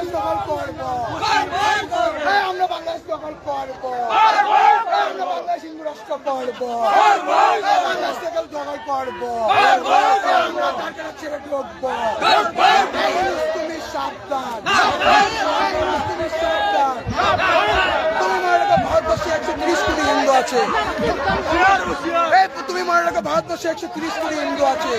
বাংলাদেশ দখল করব। এই আমরা বাংলাদেশ দখল করব। আমরা বাংলাদেশ হিন্দু রাষ্ট্র করব বাংলাদেশ দখল দখল করব। এই আমরা কারখানা ছেড়ে ঢুকবো। তুমি সাবধান। তুমি সাবধান। মনে রাখো ভারতবর্ষে একশো তিরিশ কোটি হিন্দু আছে। তুমি মনে রাখো ভারতবর্ষে একশো তিরিশ কোটি হিন্দু আছে।